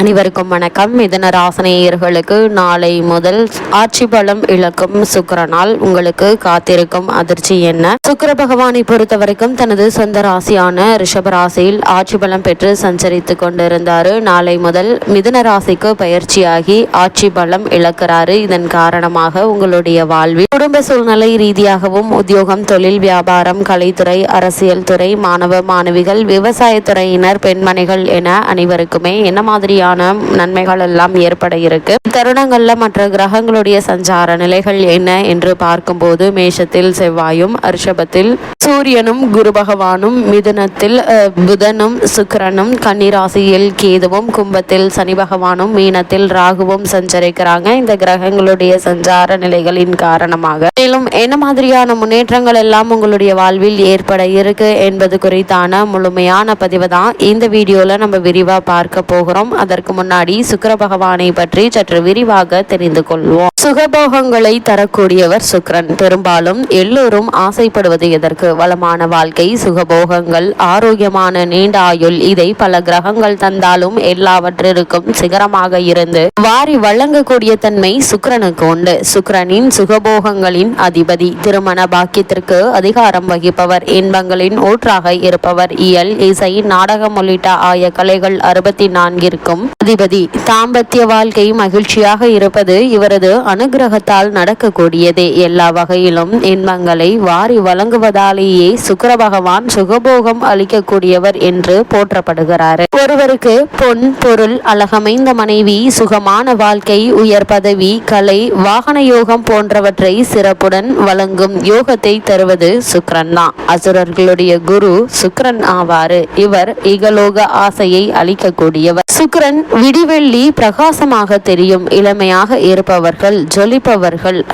அனைவருக்கும் வணக்கம். மிதன ராசனேயர்களுக்கு நாளை முதல் ஆட்சி பலம் இழக்கும் சுக்கரனால் உங்களுக்கு காத்திருக்கும் அதிர்ச்சி என்ன? சுக்கர பகவானை பொறுத்த வரைக்கும் தனது சொந்த ராசியான ரிஷப ராசியில் ஆட்சி பலம் பெற்று சஞ்சரித்து கொண்டிருந்தாரு. நாளை முதல் மிதன ராசிக்கு பயிற்சியாகி ஆட்சி பலம் இழக்கிறாரு. இதன் காரணமாக உங்களுடைய வாழ்வில் குடும்ப சூழ்நிலை ரீதியாகவும் உத்தியோகம் தொழில் வியாபாரம் கலைத்துறை அரசியல் துறை மாணவ மாணவிகள் விவசாயத்துறையினர் பெண்மணிகள் என அனைவருக்குமே என்ன மாதிரியான மாதிரியான நன்மைகள் எல்லாம் ஏற்பட இருக்கு. தருணங்கள்ல மற்ற கிரகங்களுடைய சஞ்சார நிலைகள் என்ன என்று பார்க்கும்போது மேஷத்தில் செவ்வாயும் அர்ஷபத்தில் சூரியனும் குரு பகவானும் மிதுனத்தில் புதனும் சுக்கரனும் கன்னிராசியில் கேதுவும் கும்பத்தில் சனி பகவானும் மீனத்தில் ராகுவும் சஞ்சரிக்கிறாங்க. இந்த கிரகங்களுடைய சஞ்சார நிலைகளின் காரணமாக. மேலும் என்ன மாதிரியான முன்னேற்றங்கள் எல்லாம் உங்களுடைய வாழ்வில் ஏற்பட இருக்கு என்பது குறித்தான முழுமையான பதிவு தான் இந்த வீடியோல நம்ம விரிவா பார்க்க போகிறோம். அதற்கு முன்னாடி சுக்கர பகவானை பற்றி சற்று விரிவாக தெரிந்து கொள்வோம். சுகபோகங்களை தரக்கூடியவர் சுக்கிரன். பெரும்பாலும் எல்லோரும் ஆசைப்படுவது எதற்கு? வளமான வாழ்க்கை சுகபோகங்கள் ஆரோக்கியமான நீண்ட ஆயுள் இதை பல கிரகங்கள் தந்தாலும் எல்லாவற்றிற்கும் சிகரமாக இருந்து வாரி வழங்கக்கூடிய தன்மை சுக்கரனுக்கு உண்டு. சுக்கிரனின் சுகபோகங்களின் அதிபதி திருமண பாக்கியத்திற்கு அதிகாரம் வகிப்பவர் இன்பங்களின் ஊற்றாக இருப்பவர் இயல் இசை நாடகம் உள்ளிட்ட ஆய கலைகள் அறுபத்தி நான்கிற்கும் அதிபதி. தாம்பத்திய வாழ்க்கை மகிழ்ச்சியாக இருப்பது இவரது அனுகிரகத்தால் நடக்கக்கூடியதே. எல்லா வகையிலும் இன்பங்களை வாரி வழங்குவதாலேயே சுக்கர பகவான் சுகபோகம் அளிக்கக்கூடியவர் என்று போற்றப்படுகிறார். ஒருவருக்கு பொன் பொருள் அழகமைந்த மனைவி சுகமான வாழ்க்கை உயர் பதவி கலை வாகன யோகம் போன்றவற்றை சிறப்புடன் வழங்கும் யோகத்தை தருவது சுக்கிரன் தான் அசுரர்களுடைய குரு சுக்ரன் ஆவாரு. இவர் இகலோக ஆசையை அளிக்கக்கூடியவர். கண் விடிவெள்ளி பிரகாசமாக தெரியும். இளமையாக இருப்பவர்கள் ஜொலிப்பவர்கள்.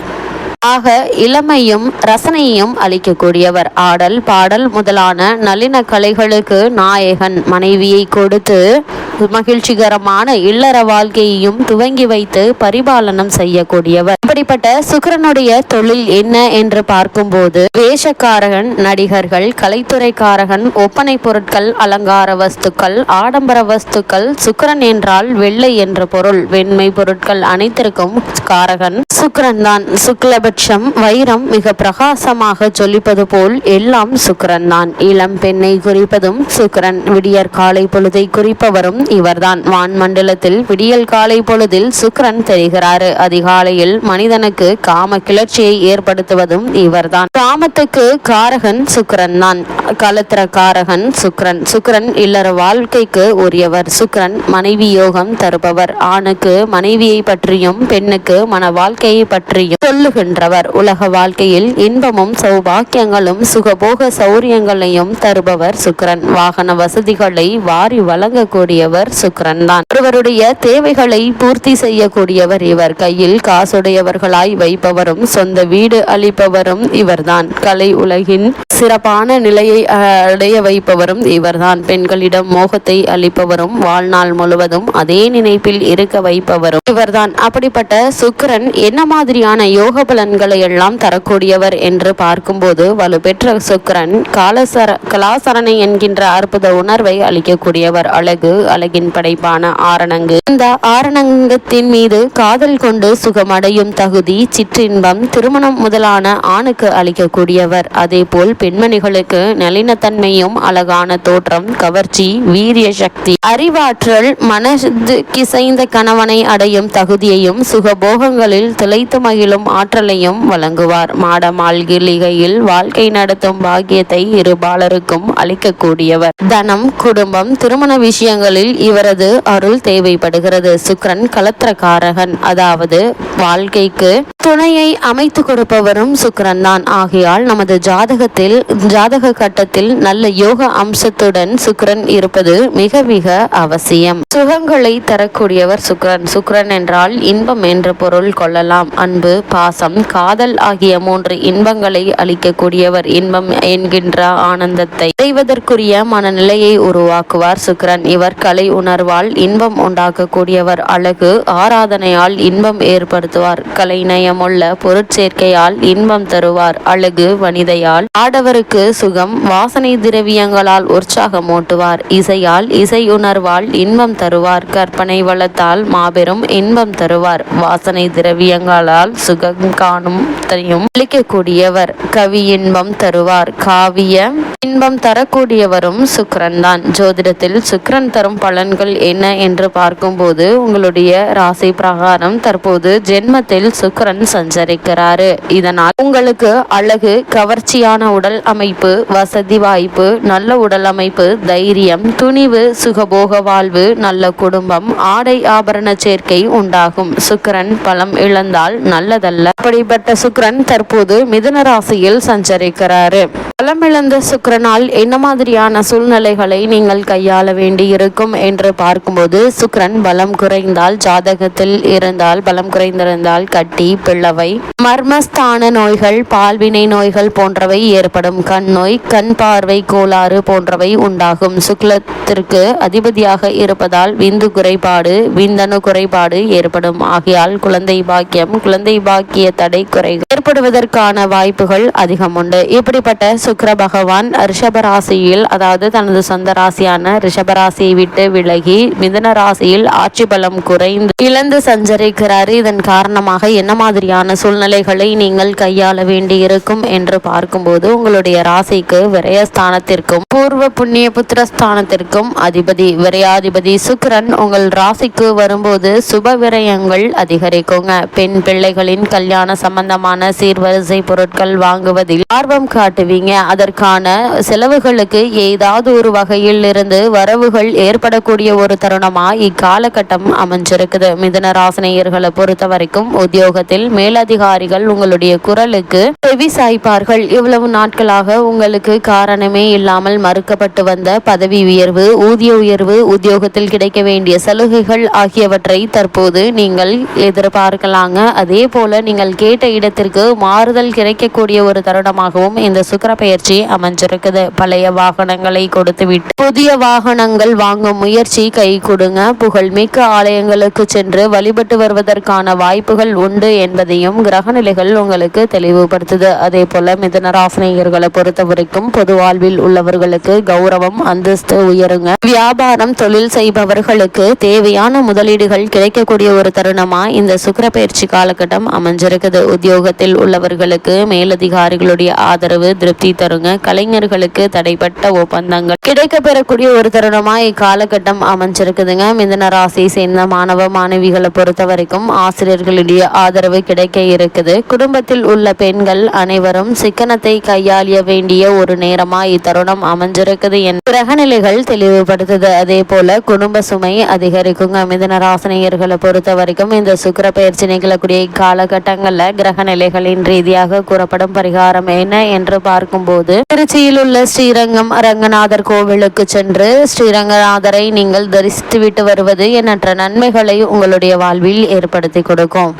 ஆக இளமையும் ரசனையும் அளிக்கக்கூடியவர். ஆடல் பாடல் முதலான நளின கலைகளுக்கு நாயகன் மனைவியை கொடுத்து மகிழ்ச்சிகரமான இல்லற வாழ்க்கையையும் துவங்கி வைத்து பரிபாலனம் செய்யக்கூடியவர். இப்படிப்பட்ட சுக்கரனுடைய தொழில் என்ன என்று பார்க்கும்போது வேஷக்காரகன் நடிகர்கள் கலைத்துறைக்காரகன் ஒப்பனை பொருட்கள் அலங்கார வஸ்துக்கள் ஆடம்பர வஸ்துக்கள் சுக்கரன் என்றால் வெள்ளை என்ற பொருள் வெண்மை பொருட்கள் அனைத்திற்கும் காரகன். சுக்கரன் தான். சுக்லபட்சம் வைரம் மிக பிரகாசமாக ஜொலிப்பது போல் எல்லாம் சுக்கரன் தான். இளம் பெண்ணை குறிப்பதும் சுக்கரன். விடியற் காலை பொழுதை குறிப்பவரும் இவர்தான். வான்மண்டலத்தில் விடியல் காலை பொழுதில் சுக்ரன் தெரிகிறாரு. அதிகாலையில் மனிதனுக்கு காம கிளர்ச்சியை ஏற்படுத்துவதும் இவர்தான். காமத்துக்கு காரகன் சுக்ரன் தான் கலத்திரக்காரகன் சுக்ரன். சுக்கிரன் சுக்கிரன் இல்லற வாழ்க்கைக்கு உரியவர். சுக்ரன் மனைவி யோகம் தருபவர். ஆணுக்கு மனைவியை பற்றியும் பெண்ணுக்கு மன வாழ்க்கையை பற்றியும் சொல்லுகின்றவர். உலக வாழ்க்கையில் இன்பமும் சௌபாக்கியங்களும் சுகபோக சௌரியங்களையும் தருபவர் சுக்கிரன் வாகன வசதிகளை வாரி வழங்கக்கூடியவர் சுக்ரன் தான் ஒருவருடைய தேவைகளை பூர்த்தி செய்யக்கூடியவர் இவர். கையில் காசுடையவர்களாய் வைப்பவரும் சொந்த வீடு அளிப்பவரும் இவர்தான். கலை உலகின் சிறப்பான நிலையை அடைய வைப்பவரும் இவர்தான். பெண்களிடம் மோகத்தை அளிப்பவரும் வாழ்நாள் முழுவதும் அதே நினைப்பில் இருக்க வைப்பவரும் இவர்தான். அப்படிப்பட்ட சுக்கிரன் என்ன மாதிரியான யோக பலன்களை எல்லாம் தரக்கூடியவர் என்று பார்க்கும்போது வலுப்பெற்ற சுக்கிரன் காலசர கலாசரணை என்கின்ற அற்புத உணர்வை அளிக்கக்கூடியவர். அழகு அழகின் படைப்பான ஆரணங்கு. இந்த ஆரணங்கத்தின் மீது காதல் கொண்டு சுகமடையும் தகுதி சிற்றின்பம் திருமணம் முதலான ஆணுக்கு அளிக்கக்கூடியவர். அதேபோல் பெண்மணிகளுக்கு நளினத்தன்மையும் அழகான தோற்றம் கவர்ச்சி வீரிய சக்தி. அறிவாற்றல் மனது கிசைந்த கணவனை அடையும் தகுதியையும் சுகபோகங்களில் திளைத்து மகிழும் ஆற்றலையும் வழங்குவார். மாடமாள்கிளிகையில் வாழ்க்கை நடத்தும் பாக்கியத்தை இரு பாலருக்கும் அளிக்கக்கூடியவர். தனம் குடும்பம் திருமண விஷயங்களில் இவரது அருள் தேவைப்படுகிறது. சுக்கிரன் கலத்திரக்காரகன். அதாவது வாழ்க்கைக்கு துணையை அமைத்து கொடுப்பவரும் சுக்கரன் தான் ஆகையால் நமது ஜாதகத்தில் ஜாதக கட்டத்தில் நல்ல யோக அம்சத்துடன் சுக்கரன் இருப்பது மிக மிக அவசியம். சுகங்களை தரக்கூடியவர் சுக்கிரன். சுக்கிரன் என்றால் இன்பம் என்ற பொருள் கொள்ளலாம். அன்பு பாசம் காதல் ஆகிய மூன்று இன்பங்களை அளிக்கக்கூடியவர் இன்பம் என்கின்ற ஆனந்தத்தை அடைவதற்குரிய மனநிலையை உருவாக்குவார் சுக்கிரன். இவர் கலை உணர்வால் இன்பம் உண்டாக்கக்கூடியவர். அழகு ஆராதனையால் இன்பம் ஏற்படும் தெளிவுபடுத்துவார் கலைநயமுள்ள பொருட்சேர்க்கையால் இன்பம் தருவார். அழகு வனிதையால் ஆடவருக்கு சுகம் வாசனை திரவியங்களால் உற்சாகமூட்டுவார் இசையால் இசையுணர்வால் இன்பம் தருவார். கற்பனை வளத்தால் மாபெரும் இன்பம் தருவார். வாசனை திரவியங்களால் சுகம் காணும் தையும் அளிக்கக்கூடியவர் கவி இன்பம் தருவார். காவிய இன்பம் தரக்கூடியவரும் சுக்கரன் தான் ஜோதிடத்தில் சுக்கரன் தரும் பலன்கள் என்ன என்று பார்க்கும்போது உங்களுடைய ராசி பிரகாரம் தற்போது ஜென்மத்தில் சுக்கரன் சஞ்சரிக்கிறாரு. இதனால் உங்களுக்கு அழகு கவர்ச்சியான உடல் அமைப்பு வசதி வாய்ப்பு நல்ல உடல் அமைப்பு தைரியம் துணிவு சுகபோக வாழ்வு நல்ல குடும்பம் ஆடை ஆபரண சேர்க்கை உண்டாகும். சுக்கரன் பலம் இழந்தால் நல்லதல்ல. அப்படிப்பட்ட சுக்கரன் தற்போது மிதுன ராசியில் சஞ்சரிக்கிறாரு. பலமிழந்த சுக்கரனால் என்ன மாதிரியான சூழ்நிலைகளை நீங்கள் கையாள வேண்டி இருக்கும் என்று பார்க்கும்போது சுக்கரன் பலம் குறைந்தால் ஜாதகத்தில் இருந்தால் பலம் குறைந்திருந்தால் கட்டி பிள்ளவை மர்மஸ்தான நோய்கள் பால்வினை நோய்கள் போன்றவை ஏற்படும். கண் நோய் கண் பார்வை கோளாறு போன்றவை உண்டாகும். சுக்லத்திற்கு அதிபதியாக இருப்பதால் விந்து குறைபாடு விந்தணு குறைபாடு ஏற்படும். ஆகையால் குழந்தை பாக்கியம் குழந்தை பாக்கிய தடை குறை ஏற்படுவதற்கான வாய்ப்புகள் அதிகம் உண்டு. இப்படிப்பட்ட சுக்கர பகவான் ரிஷபராசியில் அதாவது தனது சொந்த ராசியான ரிஷபராசியை விட்டு விலகி மிதன ராசியில் ஆட்சி பலம் குறைந்து இழந்து சஞ்சரிக்கிறார். இதன் காரணமாக என்ன மாதிரியான சூழ்நிலைகளை நீங்கள் கையாள வேண்டி இருக்கும் என்று பார்க்கும்போது உங்களுடைய ராசிக்கு விரயஸ்தானத்திற்கும் பூர்வ புண்ணிய புத்திரஸ்தானத்திற்கும் அதிபதி விரையாதிபதி சுக்கரன் உங்கள் ராசிக்கு வரும்போது சுப விரயங்கள் அதிகரிக்குங்க. பெண் பிள்ளைகளின் கல்யாண சம்பந்தமான சீர்வரிசை பொருட்கள் வாங்குவதில் ஆர்வம் காட்டுவீங்க. அதற்கான செலவுகளுக்கு ஏதாவது ஒரு வகையில் இருந்து வரவுகள் ஏற்படக்கூடிய ஒரு தருணமா இக்காலகட்டம் அமைஞ்சிருக்குது. மிதன ராசினியர்களை பொறுத்த வரைக்கும் உத்தியோகத்தில் மேலதிகாரிகள் உங்களுடைய குரலுக்கு செவி சாய்ப்பார்கள். இவ்வளவு நாட்களாக உங்களுக்கு காரணமே இல்லாமல் மறுக்கப்பட்டு வந்த பதவி உயர்வு ஊதிய உயர்வு உத்தியோகத்தில் கிடைக்க வேண்டிய சலுகைகள் ஆகியவற்றை தற்போது நீங்கள் எதிர்பார்க்கலாங்க. அதே போல நீங்கள் கேட்ட இடத்திற்கு மாறுதல் கிடைக்கக்கூடிய ஒரு தருணமாகவும் இந்த சுக்கர இடப்பெயர்ச்சி அமைஞ்சிருக்குது. பழைய வாகனங்களை கொடுத்துவிட்டு புதிய வாகனங்கள் வாங்கும் முயற்சி கை கொடுங்க. புகழ்மிக்க ஆலயங்களுக்கு சென்று வழிபட்டு வருவதற்கான வாய்ப்புகள் உண்டு என்பதையும் கிரகநிலைகள் உங்களுக்கு தெளிவுபடுத்துது. அதே போல மிதனராசினியர்களை பொறுத்த வரைக்கும் பொது வாழ்வில் உள்ளவர்களுக்கு கௌரவம் அந்தஸ்து உயருங்க. வியாபாரம் தொழில் செய்பவர்களுக்கு தேவையான முதலீடுகள் கிடைக்கக்கூடிய ஒரு தருணமா இந்த சுக்கிர பயிற்சி காலகட்டம் அமைஞ்சிருக்குது. உத்தியோகத்தில் உள்ளவர்களுக்கு மேலதிகாரிகளுடைய ஆதரவு திருப்தி தருங்க. கலைஞர்களுக்கு தடைப்பட்ட ஒப்பந்தங்கள் கிடைக்க பெறக்கூடிய ஒரு தருணமா இக்காலகட்டம் அமைஞ்சிருக்குதுங்க. மிதன ராசியை சேர்ந்த மாணவ மாணவிகளை பொறுத்த வரைக்கும் ஆசிரியர்களுடைய ஆதரவு கிடைக்க இருக்குது. குடும்பத்தில் உள்ள பெண்கள் அனைவரும் சிக்கனத்தை கையாளிய வேண்டிய ஒரு நேரமா இத்தருணம் அமைஞ்சிருக்குது என் கிரகநிலைகள் தெளிவுபடுத்துது. அதே போல குடும்ப சுமை அதிகரிக்குங்க. மிதன ராசினியர்களை பொறுத்த வரைக்கும் இந்த சுக்கிர பயிற்சி நிகழக்கூடிய இக்காலகட்டங்கள்ல கிரக நிலைகளின் ரீதியாக கூறப்படும் பரிகாரம் என்ன என்று பார்க்கும் போது திருச்சியில் உள்ள ஸ்ரீரங்கம் ரங்கநாதர் கோவிலுக்கு சென்று ஸ்ரீரங்கநாதரை நீங்கள் தரிசித்துவிட்டு வருவது எண்ணற்ற நன்மைகளை உங்களுடைய வாழ்வில் ஏற்படுத்தி கொடுக்கும்.